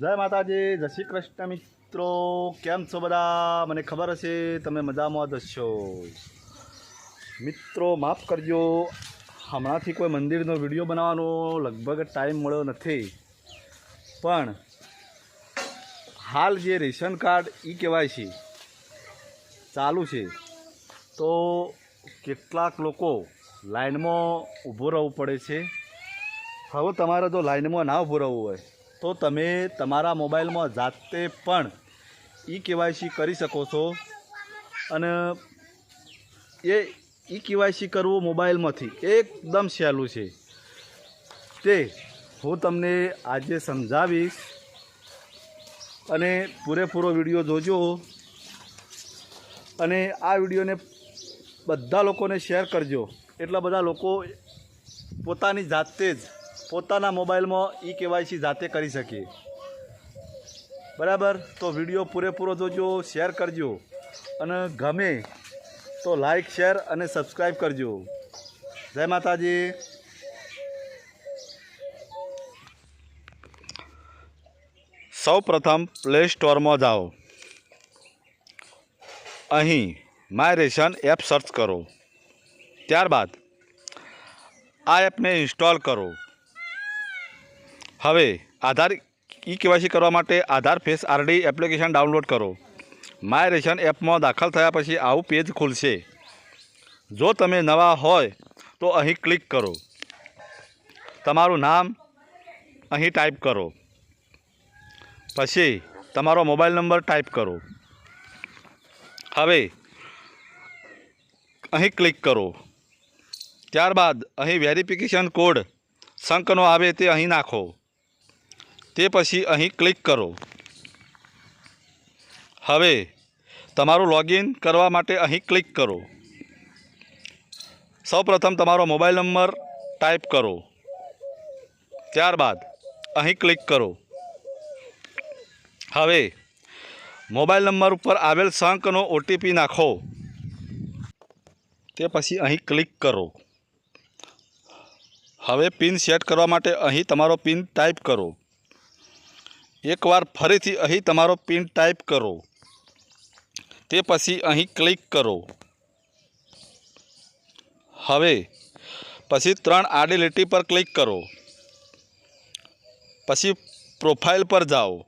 જય માતાજી, જય શ્રી કૃષ્ણ મિત્રો. કેમ છો બધા? મને ખબર હશે, તમે મજામાં જ હશો. મિત્રો, માફ કરજો, હમણાંથી કોઈ મંદિરનો વીડિયો બનાવવાનો લગભગ ટાઈમ મળ્યો નથી. પણ હાલ જે રેશન કાર્ડ ઈ છે, ચાલુ છે. તો કેટલાક લોકો લાઇનમાં ઊભું રહેવું પડે છે. હવે તમારે જો લાઇનમાં ના ઊભું રહેવું હોય તો તમે તમારા મોબાઈલમાં જાતે પણ ઈ કેવાયસી કરી શકો છો. અને એ ઈ કેવાયસી કરવું મોબાઈલમાંથી એકદમ સહેલું છે. તે હું તમને આજે સમજાવીશ. અને પૂરેપૂરો વીડિયો જોજો. અને આ વિડીયોને બધા લોકોને શેર કરજો. એટલા બધા લોકો પોતાની જાતે જ પોતાના મોબાઈલમાં ઈ કેવાયસી જાતે કરી શકે. બરાબર? તો વીડિયો પૂરેપૂરો જોજો, શેર કરજો. અને ગમે તો લાઈક શેર અને સબસ્ક્રાઈબ કરજો. જય માતાજી. સૌ પ્રથમ પ્લે સ્ટોરમાં જાઓ. અહીં માય રેશન એપ સર્ચ કરો. ત્યારબાદ આ એપને ઇન્સ્ટોલ કરો. હવે, આધાર ઈ કેવાયસી કરવા માટે Aadhaar face RD application download કરો. માય રેશન એપમાં દાખલ થયા પછી આવું પેજ ખુલશે. જો તમે નવા હોય, તો અહીં ક્લિક કરો. તમારું નામ અહીં ટાઈપ કરો. પછી તમારો મોબાઈલ નંબર ટાઈપ કરો. હવે, અહીં ક્લિક કરો. ત્યારબાદ અહીં વેરિફિકેશન કોડ સંકનો આવે તે અહીં નાખો. તે પછી અહીં ક્લિક કરો. હવે તમારું લોગિન કરવા માટે અહીં ક્લિક કરો. સૌપ્રથમ તમારો મોબાઈલ નંબર ટાઈપ કરો. ત્યારબાદ અહીં ક્લિક કરો. હવે મોબાઈલ નંબર ઉપર આવેલ સંકનો ઓટીપી નાખો. તે પછી અહીં ક્લિક કરો. હવે પિન સેટ કરવા માટે અહીં તમારો પિન ટાઈપ કરો. એકવાર ફરીથી અહીં તમારો પિન ટાઈપ કરો. તે પછી અહીં ક્લિક કરો. હવે પછી ત્રણ આડી લીટી પર ક્લિક કરો. પછી પ્રોફાઇલ પર જાઓ.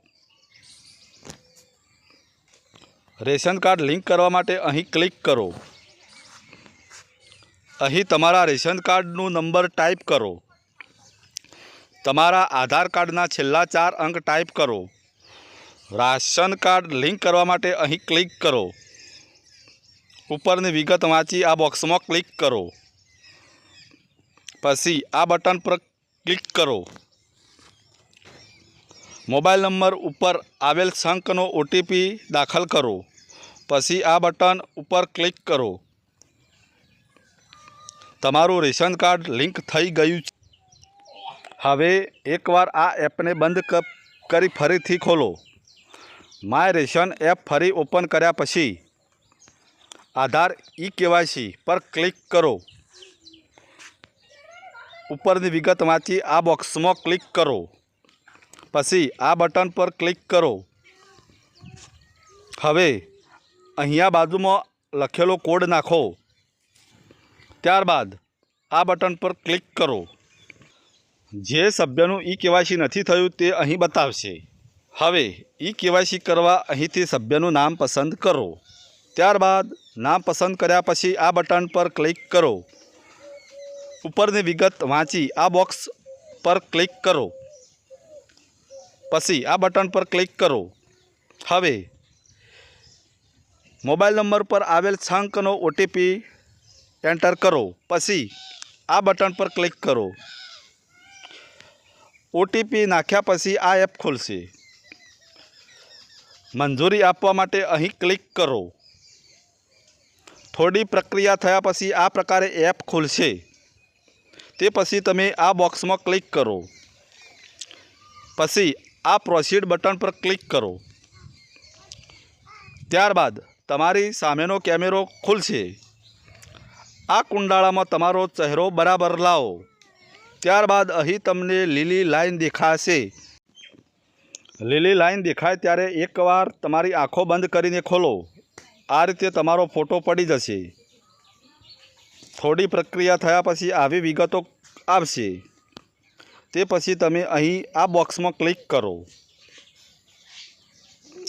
રેશન કાર્ડ લિંક કરવા માટે અહીં ક્લિક કરો. અહીં તમારા રેશન કાર્ડનું નંબર ટાઈપ કરો. તમારા આધાર કાર્ડના છેલ્લા ચાર અંક ટાઈપ કરો. રાશન કાર્ડ લિંક કરવા માટે અહીં ક્લિક કરો. ઉપરની વિગત વાંચી આ બોક્સમાં ક્લિક કરો. પછી આ બટન પર ક્લિક કરો. મોબાઈલ નંબર ઉપર આવેલ સંકનો ઓટીપી દાખલ કરો. પછી આ બટન ઉપર ક્લિક કરો. તમારું રેશન કાર્ડ લિંક થઈ ગયું છે. હવે એકવાર આ એપને બંધ કરી ફરીથી ખોલો. માય રેશન એપ ફરી ઓપન કર્યા પછી આધાર ઈ કેવાયસી પર ક્લિક કરો. ઉપરની વિગત વાંચી આ બોક્સમાં ક્લિક કરો. પછી આ બટન પર ક્લિક કરો. હવે અહીંયા બાજુમાં લખેલો કોડ નાખો. ત્યારબાદ આ બટન પર ક્લિક કરો. જે સભ્યનું ઈ કેવાયસી નથી થયું તે અહીં બતાવશે. હવે ઈ કેવાયસી કરવા અહીંથી સભ્યનું નામ પસંદ કરો. ત્યારબાદ નામ પસંદ કર્યા પછી આ બટન પર ક્લિક કરો. ઉપરની વિગત વાંચી આ બોક્સ પર ક્લિક કરો. પછી આ બટન પર ક્લિક કરો. હવે મોબાઈલ નંબર પર આવેલ છ અંકનો ઓટીપી એન્ટર કરો. પછી આ બટન પર ક્લિક કરો. ઓટીપી નાખ્યા પછી આ એપ ખુલશે. મંજૂરી આપવા માટે અહીં ક્લિક કરો. થોડી પ્રક્રિયા થયા પછી આ પ્રકારે એપ ખુલશે. તે પછી તમે આ બોક્સમાં ક્લિક કરો. પછી આ પ્રોસીડ બટન પર ક્લિક કરો. ત્યારબાદ તમારી સામેનો કેમેરો ખુલશે. આ કુંડાળામાં તમારો ચહેરો બરાબર લાવો. ત્યારબાદ અહીં તમને લીલી લાઈન દેખાશે. લીલી લાઈન દેખાય ત્યારે એકવાર તમારી આંખો બંધ કરીને ખોલો. આ રીતે તમારો ફોટો પડી જશે. થોડી પ્રક્રિયા થયા પછી આવી વિગતો આવશે. તે પછી તમે અહીં આ બોક્સમાં ક્લિક કરો.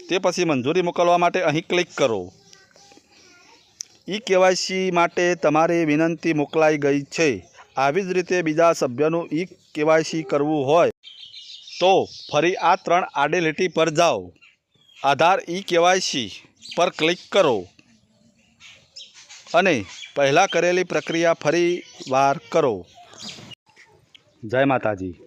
તે પછી મંજૂરી મોકલવા માટે અહીં ક્લિક કરો. ઈ કેવાયસી માટે તમારી વિનંતી મોકલાઈ ગઈ છે. આવી જ રીતે બીજા સભ્યનું ઈ કેવાયસી કરવું હોય, તો ફરી આ ત્રણ આડી લીટી પર જાઓ. આધાર ઈ કેવાયસી પર ક્લિક કરો. અને પહેલાં કરેલી પ્રક્રિયા ફરી વાર કરો. જય માતાજી.